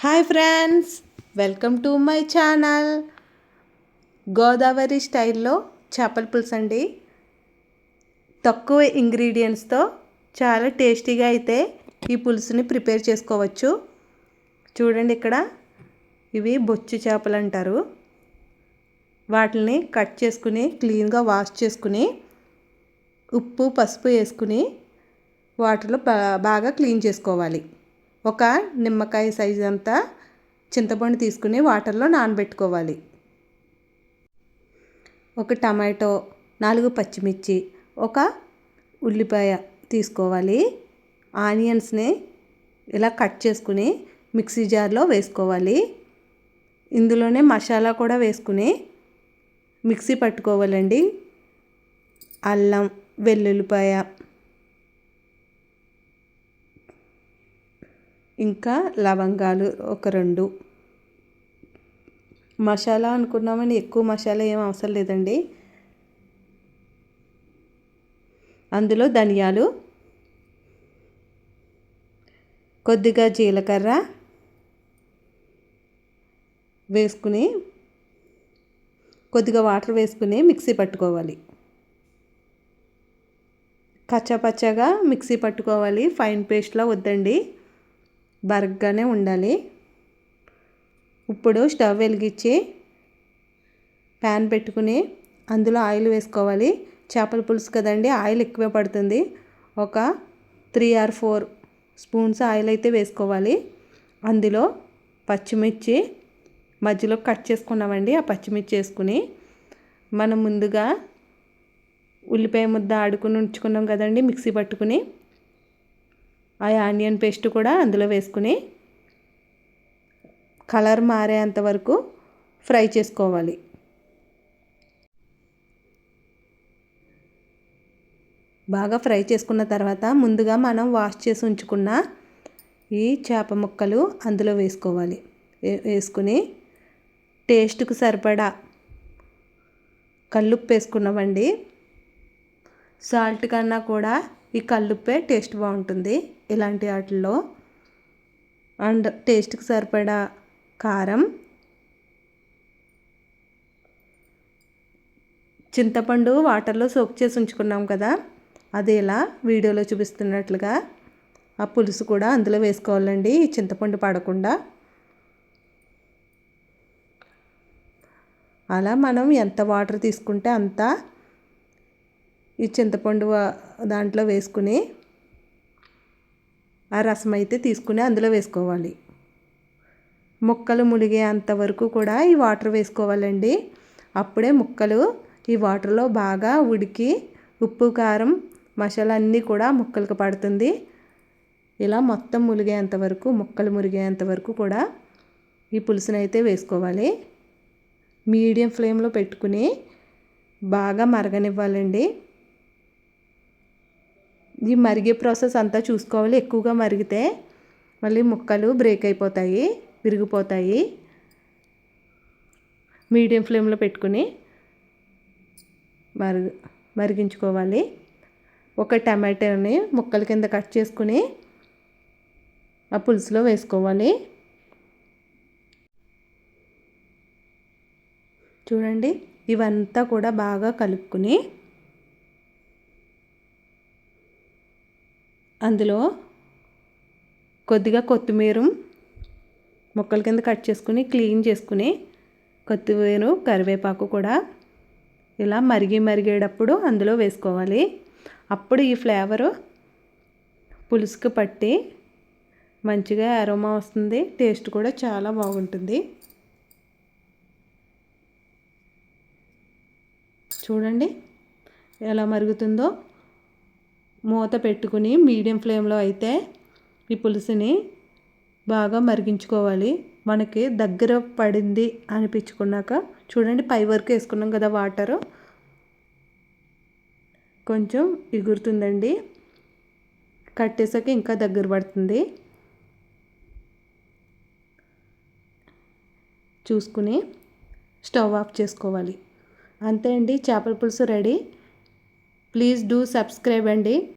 Hi friends welcome to my channel. Godavari స్టైల్లో చేపల పులుసు అండి. తక్కువ ఇంగ్రీడియంట్స్తో చాలా టేస్టీగా అయితే ఈ పులుసుని ప్రిపేర్ చేసుకోవచ్చు. చూడండి ఇక్కడ ఇవి బొచ్చు చేపలు అంటారు. వాటిని కట్ చేసుకుని క్లీన్గా వాష్ చేసుకుని ఉప్పు పసుపు వేసుకుని వాటిలో బాగా క్లీన్ చేసుకోవాలి. ఒక నిమ్మకాయ సైజ్ అంతా చింతపండు తీసుకుని వాటర్లో నానబెట్టుకోవాలి. ఒక టమాటో నాలుగు పచ్చిమిర్చి ఒక ఉల్లిపాయ తీసుకోవాలి. ఆనియన్స్ని ఇలా కట్ చేసుకుని మిక్సీ జార్లో వేసుకోవాలి. ఇందులోనే మసాలా కూడా వేసుకుని మిక్సీ పట్టుకోవాలండి. అల్లం వెల్లుల్లిపాయ ఇంకా లవంగాలు ఒక రెండు. మసాలా అనుకున్నామని ఎక్కువ మసాలా ఏం అవసరం లేదండి. అందులో ధనియాలు కొద్దిగా జీలకర్ర వేసుకుని కొద్దిగా వాటర్ వేసుకుని మిక్సీ పట్టుకోవాలి. కచ్చపచ్చగా మిక్సీ పట్టుకోవాలి. ఫైన్ పేస్ట్లా వద్దండి. బరగ్గానే ఉండాలి. ఇప్పుడు స్టవ్ వెలిగించి ప్యాన్ పెట్టుకుని అందులో ఆయిల్ వేసుకోవాలి. చేపల పులుసు కదండి ఆయిల్ ఎక్కువే పడుతుంది. ఒక three or four spoons oil అయితే వేసుకోవాలి. అందులో పచ్చిమిర్చి మధ్యలో కట్ చేసుకున్నామండి ఆ పచ్చిమిర్చి వేసుకుని. మనం ముందుగా ఉల్లిపాయ ముద్ద ఆడుకుని ఉంచుకున్నాం కదండి మిక్సీ పట్టుకుని. ఆ ఆనియన్ పేస్ట్ కూడా అందులో వేసుకుని కలర్ మారేంత వరకు ఫ్రై చేసుకోవాలి. బాగా ఫ్రై చేసుకున్న తర్వాత ముందుగా మనం వాష్ చేసి ఉంచుకున్న ఈ చేప ముక్కలు అందులో వేసుకోవాలి. వేసుకుని టేస్ట్కి సరిపడా కల్లుప్పు వేసుకున్నామండి. సాల్ట్ కన్నా కూడా ఈ కల్లుప్పే టేస్ట్ బాగుంటుంది ఇలాంటి వాటిల్లో. అండ్ టేస్ట్కి సరిపడా కారం. చింతపండు వాటర్లో సోక్ చేసి ఉంచుకున్నాం కదా అది ఇలా వీడియోలో చూపిస్తున్నట్లుగా. ఆ పులుసు కూడా అందులో వేసుకోవాలండి ఈ చింతపండు పడకుండా. అలా మనం ఎంత వాటర్ తీసుకుంటే అంత ఈ చింతపండు దాంట్లో వేసుకుని ఆ రసం అయితే తీసుకుని అందులో వేసుకోవాలి. ముక్కలు మునిగే అంతవరకు కూడా ఈ వాటర్ వేసుకోవాలండి. అప్పుడే ముక్కలు ఈ వాటర్లో బాగా ఉడికి ఉప్పు కారం మసాలా అన్నీ కూడా ముక్కలకు పడుతుంది. ఇలా మొత్తం ములిగేంత వరకు ముక్కలు మురిగేంత వరకు కూడా ఈ పులుసునైతే వేసుకోవాలి. మీడియం ఫ్లేమ్లో పెట్టుకుని బాగా మరగనివ్వాలండి. ఈ మరిగే ప్రాసెస్ అంతా చూసుకోవాలి. ఎక్కువగా మరిగితే మళ్ళీ ముక్కలు బ్రేక్ అయిపోతాయి విరిగిపోతాయి. మీడియం ఫ్లేమ్లో పెట్టుకుని మరి మరిగించుకోవాలి. ఒక టమాటాని ముక్కల కింద కట్ చేసుకుని ఆ పులుసులో వేసుకోవాలి. చూడండి ఇవంతా కూడా బాగా కలుపుకుని అందులో కొద్దిగా కొత్తిమీర ముక్కల కింద కట్ చేసుకుని క్లీన్ చేసుకుని కొత్తిమీర కరివేపాకు కూడా ఇలా మరిగి మరిగేటప్పుడు అందులో వేసుకోవాలి. అప్పుడు ఈ ఫ్లేవరు పులుసుకు పట్టి మంచిగా అరోమా వస్తుంది. టేస్ట్ కూడా చాలా బాగుంటుంది. చూడండి ఎలా మరుగుతుందో. మూత పెట్టుకుని మీడియం ఫ్లేమ్లో అయితే ఈ పులుసుని బాగా మరిగించుకోవాలి. మనకి దగ్గర పడింది అనిపించుకున్నాక చూడండి పై వరకు వేసుకున్నాం కదా వాటరు. కొంచెం ఎగురుతుందండి. కట్టేసాక ఇంకా దగ్గర పడుతుంది. చూసుకుని స్టవ్ ఆఫ్ చేసుకోవాలి. అంతే అండి చేపల పులుసు రెడీ. ప్లీజ్ డూ సబ్స్క్రైబ్ అండి